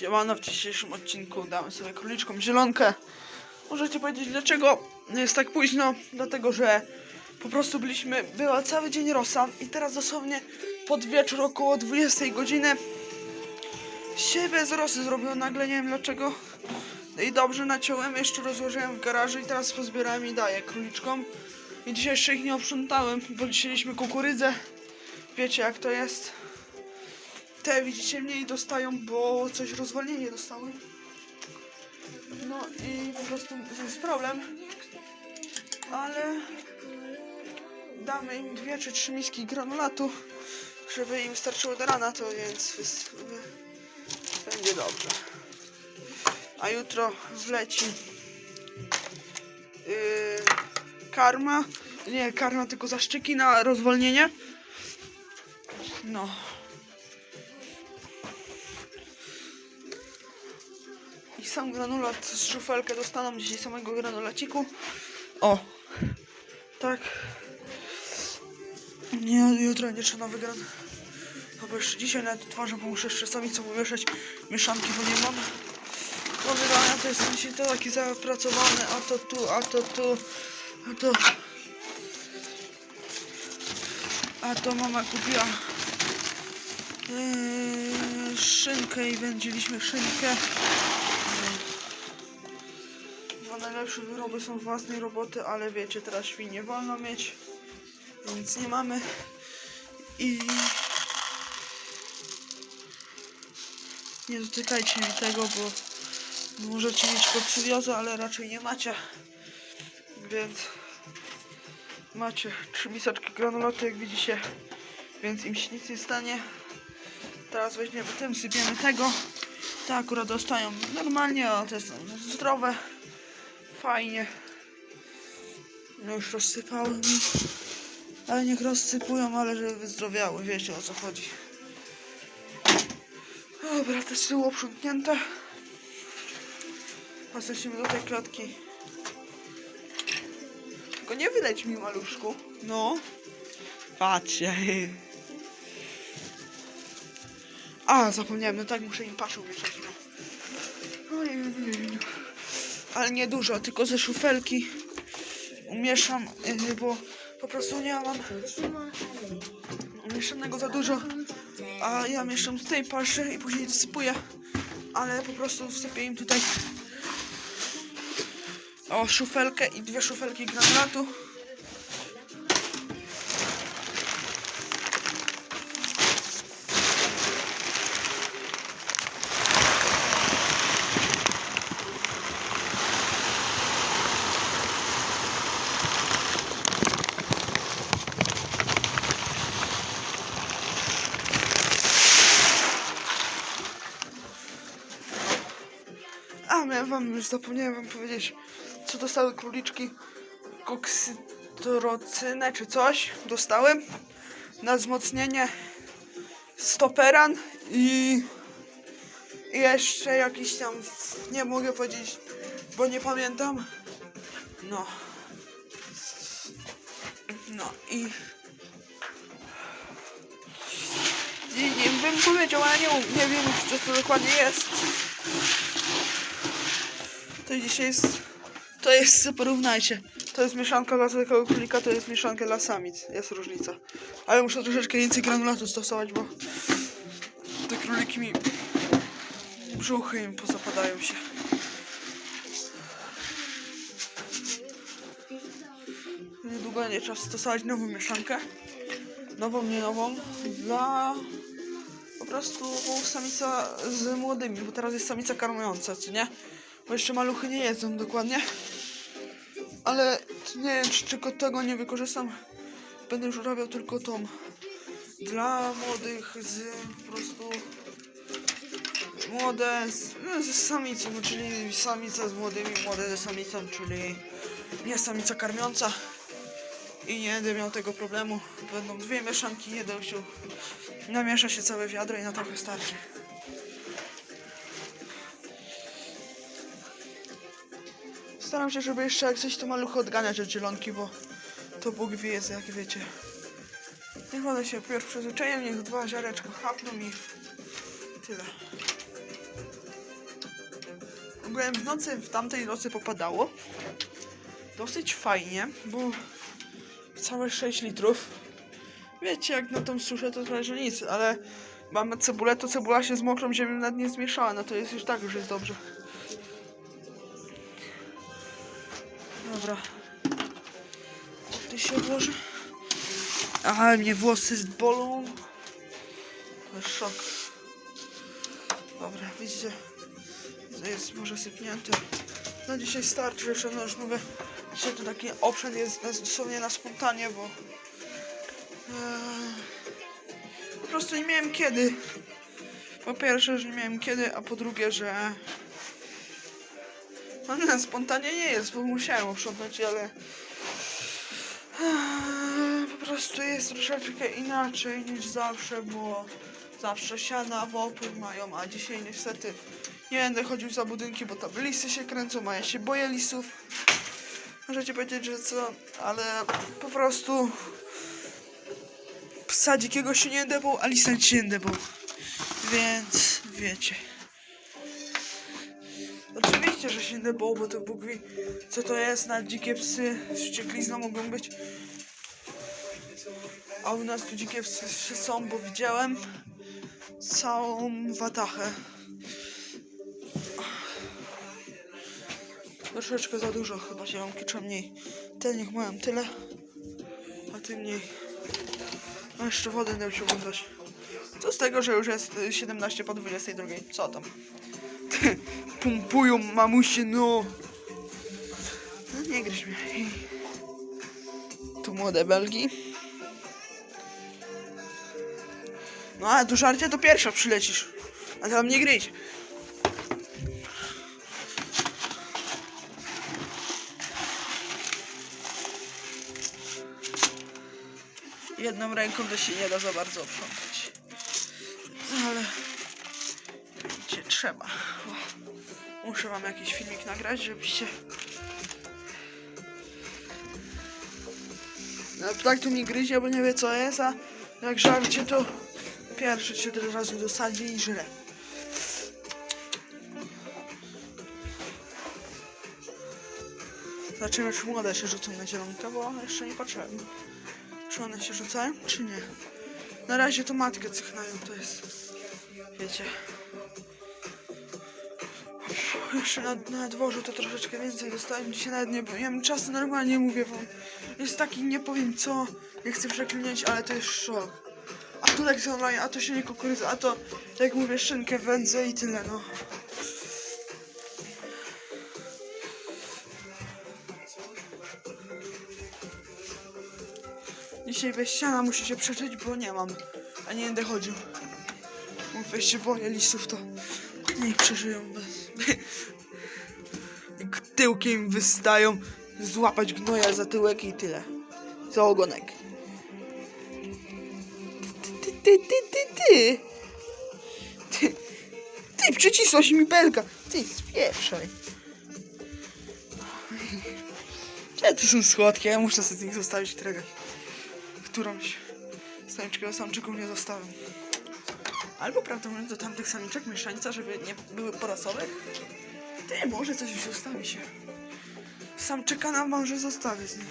Siemano, w dzisiejszym odcinku damy sobie króliczkom zielonkę. Możecie powiedzieć dlaczego jest tak późno? Dlatego, że po prostu byliśmy, była cały dzień rosa i teraz dosłownie pod wieczór około 20 godziny się bez rosy zrobiło nagle, nie wiem dlaczego. No i dobrze naciąłem, jeszcze rozłożyłem w garażu i teraz pozbierałem i daję króliczkom. I dzisiaj jeszcze ich nie oprzątałem, bo dzisieliśmy kukurydzę. Wiecie jak to jest. Te widzicie mniej dostają, bo coś rozwolnienie dostały. No i po prostu jest problem. Ale damy im dwie czy trzy miski granulatu, żeby im starczyło do rana, to więc będzie dobrze. A jutro wleci yy, karma. Nie, karma, tylko zaszczyki na rozwolnienie. No. I sam granulat z szufelkę dostaną dzisiaj samego granulaciku. O. Tak. Nie, jutro nie trzeba nowy gran. No bo jeszcze dzisiaj nawet twarzę, bo muszę jeszcze samicą umieszać mieszanki, bo nie mam. Bo wydania to jest dzisiaj to taki zapracowany, a to tu, a to tu, a to... A to mama kupiła yy, szynkę i wędziliśmy szynkę. Dwa najlepsze wyroby są własnej roboty, ale wiecie, teraz świnie wolno mieć, więc nie mamy. I nie dotykajcie mi tego, bo możecie mieć koksywiozę, ale raczej nie macie. Więc macie trzy miseczki granulatu, jak widzicie, więc im się nic nie stanie. Teraz weźmiemy tym, sypiemy tego. Te akurat dostają normalnie, a te są zdrowe. Fajnie. No już rozsypałem. Ale niech rozsypują, ale żeby wyzdrowiały. Wiecie o co chodzi. Dobra, te z tyłu oprzątnięte. Pasujemy do tej klatki. Tylko nie wyleć mi maluszku. No. Patrzcie. A, zapomniałem, no tak muszę im paszę umieszać. No. Ale nie dużo, tylko ze szufelki umieszam, yy, bo po prostu nie mam umieszanego za dużo. A ja mieszam z tej paszy i później dosypuję. Ale po prostu wsypię im tutaj o szufelkę i dwie szufelki granulatu. Wam, już zapomniałem wam powiedzieć, co dostały króliczki. Koksytrocynę czy coś dostałem na wzmocnienie stoperan i i jeszcze jakiś tam, nie mogę powiedzieć, bo nie pamiętam. No. No i... I nie bym powiedział, ale nie, nie wiem, co to dokładnie jest. To dzisiaj jest. To jest, porównajcie. To jest mieszanka dla zwykłego królika, to jest mieszanka dla samic. Jest różnica. Ale muszę troszeczkę więcej granulatu stosować, bo te króliki mi brzuchy im pozapadają się. Niedługo będzie czas stosować nową mieszankę. Nową, nie nową. Dla po prostu samica z młodymi, bo teraz jest samica karmująca, co nie? Bo jeszcze maluchy nie jedzą dokładnie. Ale nie wiem, czy tylko tego nie wykorzystam. Będę już robił tylko tą. Dla młodych z po prostu młode z, no, z samicą, czyli samica z młodymi, młode ze samicą, czyli nie samica karmiąca. I nie będę miał tego problemu. Będą dwie mieszanki, nie się namiesza się całe wiadro i na to wystarczy. Staram się, żeby jeszcze jak coś to maluchy odganiać od zielonki, bo to Bóg wie, jak wiecie. Niech one się pierw przyzwyczają, niech dwa ziareczka chapną i tyle. byłem w nocy, w tamtej nocy popadało. Dosyć fajnie, bo całe 6 litrów. Wiecie, jak na tą suszę to że nic, ale mamy cebulę, to cebula się z mokrą ziemią nawet nie zmieszała, no to jest już tak, już jest dobrze. Się odłoży. Aha, mnie włosy bolą. Szok. Dobra, widzicie, jest może sypnięte. Na dzisiaj starczy, jeszcze no już mówię, dzisiaj to taki obszar jest dosłownie na spontanie, bo eee, po prostu nie miałem kiedy. Po pierwsze, że nie miałem kiedy, a po drugie, że no na spontanie nie jest, bo musiałem uprzątnąć, ale po prostu jest troszeczkę inaczej niż zawsze, bo zawsze siana w opór mają, a dzisiaj niestety nie będę chodził za budynki, bo tam lisy się kręcą, a ja się boję lisów. Możecie powiedzieć, że co, ale po prostu psa dzikiego się nie debał, a lisa się nie debał. Więc wiecie. Że się debał, bo to Bóg wie, co to jest na dzikie psy. Wścieklizna mogą być. A u nas tu dzikie psy są, bo widziałem całą watachę. Troszeczkę za dużo, chyba zielonki czy mniej. Te niech mają tyle, a ty mniej. A jeszcze wodę nie się oglądać. Co z tego, że już jest y, 17 po 22? Co tam? Pompują mamusie, no. No nie gryź mnie. Tu młode belgi. No ale tu żarcie to pierwsza przylecisz. A tam nie gryź. Jedną ręką to się nie da za bardzo oprzątać. Ale wiecie, trzeba. Muszę wam jakiś filmik nagrać, żebyście. No tak tu mi gryzie, bo nie wie co jest, a jak żarcie to pierwszy się tyle razy dosadzi i żre. Zobaczymy, czy młode się rzucą na zielonkę, bo jeszcze nie patrzyłem. Czy one się rzucają, czy nie? Na razie to matkę cychnają, to jest... Wiecie... Jeszcze na, na dworzu to troszeczkę więcej dostałem. Dzisiaj nawet nie miałem czasu, normalnie mówię wam. Jest taki, nie powiem co, nie chcę przekliniać, ale to jest szok. A tu lekcja online, a to się nie kukurydza, a to, jak mówię, szynkę wędzę i tyle, no. Dzisiaj bez ściana muszę się przeczyć, bo nie mam. A nie będę chodził. Mówię się boję listów, to niech przeżyją bez... Tyłkiem wystają, złapać gnoja za tyłek i tyle. Za ogonek. Ty, ty, ty, ty, ty. Ty, ty przycisłaś mi belka. Ty, spieszaj. Gdzie to są słodkie? Ja muszę sobie z nich zostawić któregoś. Którąś samiczkę samczyków nie zostawiam. Albo mówiąc do tamtych samiczek mieszańca, żeby nie były porasowe. Ty, może coś już zostawi się. Samczyka nam może zostawię z nich.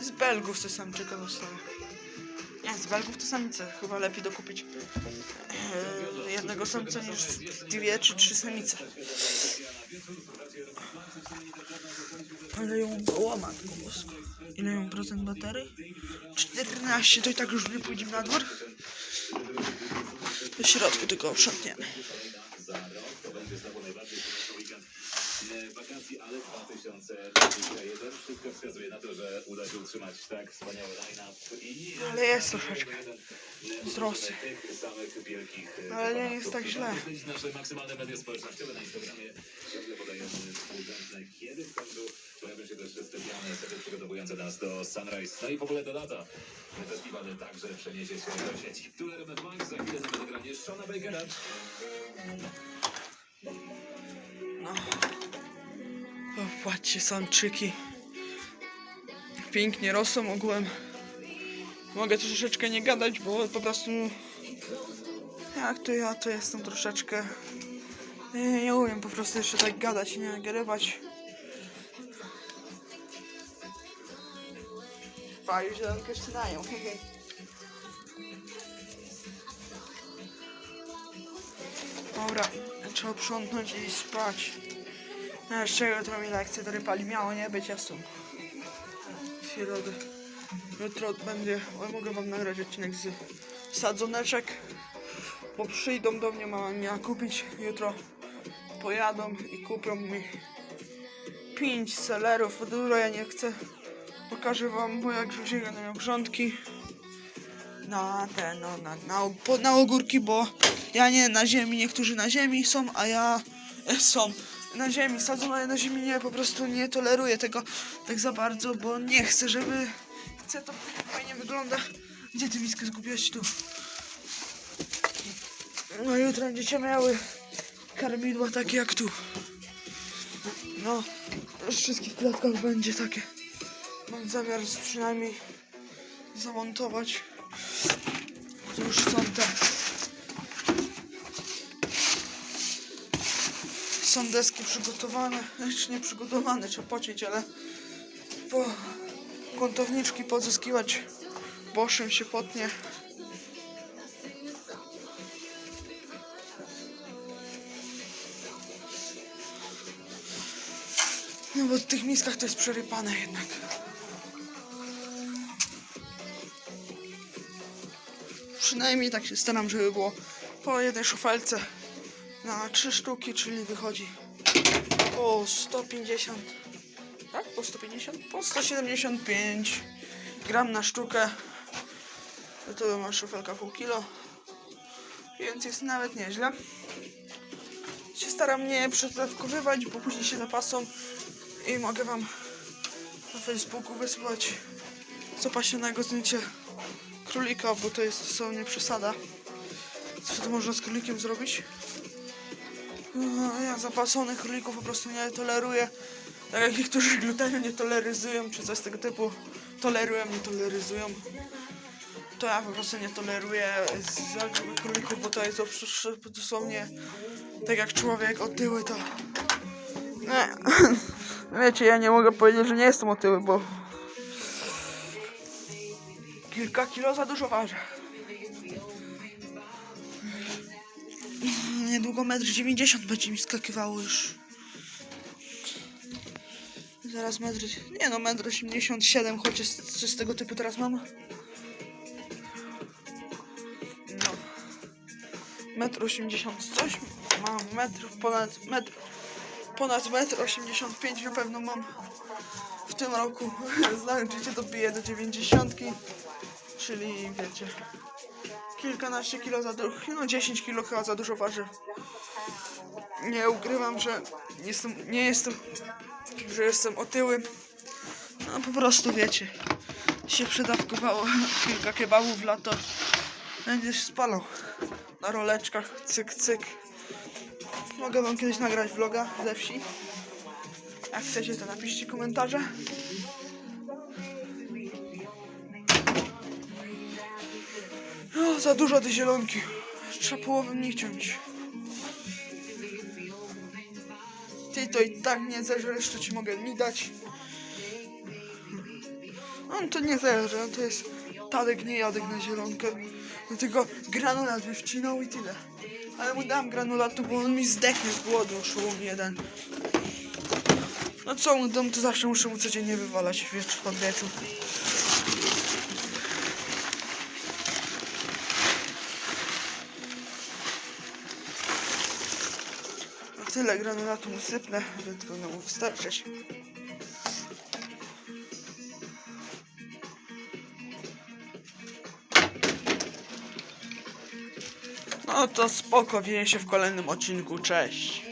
Z Belgów coś samczyka zostawię. Nie, z Belgów to samice. Chyba lepiej dokupić e, jednego samca niż dwie czy trzy samice. Ale ją było, matko bosko. Ile ją procent baterii? 14, to i tak już nie pójdziemy na dwór. Do środku tylko uprzątniemy. wakacji, ale 2021 wszystko wskazuje na to, że uda się utrzymać tak wspaniały line-up i Ale jest troszeczkę wielkich Ale nie jest tak źle. Nasze maksymalne media społecznościowe na Instagramie. Ciągle współrzędne, kiedy w końcu pojawią się też specjalne sety przygotowujące nas do Sunrise. No i w ogóle to data. Festiwal także przeniesie się do sieci. Tu RMF Max, za chwilę na nagranie Shona Bakera. No. O, patrzcie, samczyki. Pięknie rosną ogółem. Mogę troszeczkę nie gadać, bo po prostu... Jak to ja, to jestem troszeczkę... Nie, nie umiem po prostu jeszcze tak gadać i nie nagrywać. Pa, już zielonkę wcinają. Dobra, trzeba uprzątnąć i spać. No jeszcze jutro mi lekcje do rypali miało nie być, ja są. Środę. Jutro będzie, o, mogę wam nagrać odcinek z sadzoneczek, bo przyjdą do mnie, mama miała kupić, jutro pojadą i kupią mi pięć selerów, dużo ja nie chcę, pokażę wam, bo jak już będę miał grządki na te, no, na, na, po- na ogórki, bo ja nie na ziemi, niektórzy na ziemi są, a ja e, są na ziemi, sadzą, ale na ziemi nie, po prostu nie toleruję tego tak za bardzo, bo nie chcę, żeby chcę to fajnie wygląda. Gdzie ty miskę zgubiłeś tu? No jutro będziecie miały karmidła takie jak tu. No, w wszystkich klatkach będzie takie. Zamiar przynajmniej zamontować. To już są te. Są deski przygotowane, jeszcze nie przygotowane, trzeba pocić, ale po kątowniczki pozyskiwać. Boszem się potnie. No bo w tych miskach to jest przerypane jednak. Przynajmniej tak się staram, żeby było po jednej szufelce na trzy sztuki, czyli wychodzi po 150 tak? Po 150? Po 175 gram na sztukę. No to ma szufelka pół kilo. Więc jest nawet nieźle. Się staram nie przetrawkowywać, bo później się zapasą i mogę wam na Facebooku wysłać zapasionego zdjęcie królika, bo to jest dosłownie przesada. Co to można z królikiem zrobić? No, Ja zapasonych królików po prostu nie toleruję. Tak jak niektórzy glutenu nie toleryzują, czy coś tego typu. Tolerują, nie toleryzują. To ja po prostu nie toleruję z królików, bo to jest dosłownie tak jak człowiek otyły, to... Nie. Wiecie, ja nie mogę powiedzieć, że nie jestem otyły, bo... Kilka kilo za dużo ważę. Niedługo metr 90 będzie mi skakiwało już. Zaraz metr... Nie no, metr 87, chociaż coś z tego typu teraz mam. No. Metr 80 coś mam, metr ponad metr ponad metr 85 na pewno mam w tym roku. Znam życie dobiję do 90, czyli wiecie kilkanaście kilo za dużo, no 10 kilo chyba za dużo waży. Nie ukrywam, że jestem, nie jestem, że jestem otyły. No po prostu wiecie, się przedawkowało kilka kebabów w lato. Będziesz spalał na roleczkach, cyk, cyk. Mogę wam kiedyś nagrać vloga ze wsi. Jak chcecie, to napiszcie komentarze. Za dużo tej zielonki. Trzeba połowę nie ciąć. Ty to i tak nie zeżresz, to ci mogę mi dać. On to nie zeżre, to jest Tadek, nie jadek na zielonkę. Tylko granulat by wcinał i tyle. Ale mu dam granulatu, bo on mi zdechnie z głodu, szum jeden. No co mu dam, to zawsze muszę mu codziennie wywalać wieczór pod wieczór. Tyle granulatu mu sypnę, to powinno mu wystarczyć. No to spoko, widzimy się w kolejnym odcinku, cześć.